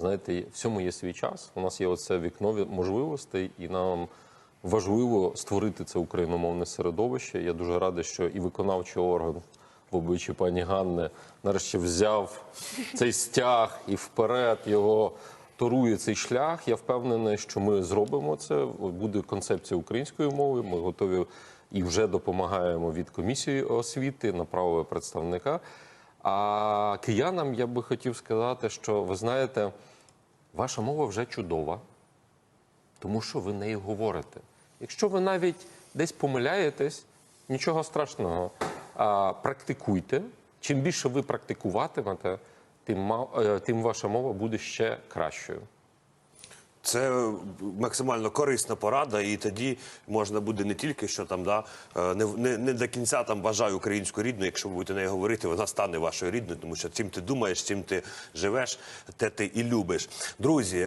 Знаєте, всьому є свій час. У нас є оце вікно ві- можливостей, і нам важливо створити це україномовне середовище. Я дуже радий, що і виконавчий орган в обличчі пані Ганни нарешті взяв цей стяг і вперед його торує цей шлях. Я впевнений, що ми зробимо це. Буде концепція української мови. Ми готові і вже допомагаємо від комісії освіти, направили представника. А киянам я би хотів сказати, що ви знаєте, ваша мова вже чудова, тому що ви нею говорите. Якщо ви навіть десь помиляєтесь, нічого страшного. А, практикуйте. Чим більше ви практикуватимете, тим, е, тим ваша мова буде ще кращою. Це максимально корисна порада, і тоді можна буде не тільки що там, да, е, не, не, не до кінця там бажаю українську рідну, якщо ви будете нею говорити, вона стане вашою рідною, тому що цим ти думаєш, цим ти живеш, те ти і любиш. Друзі.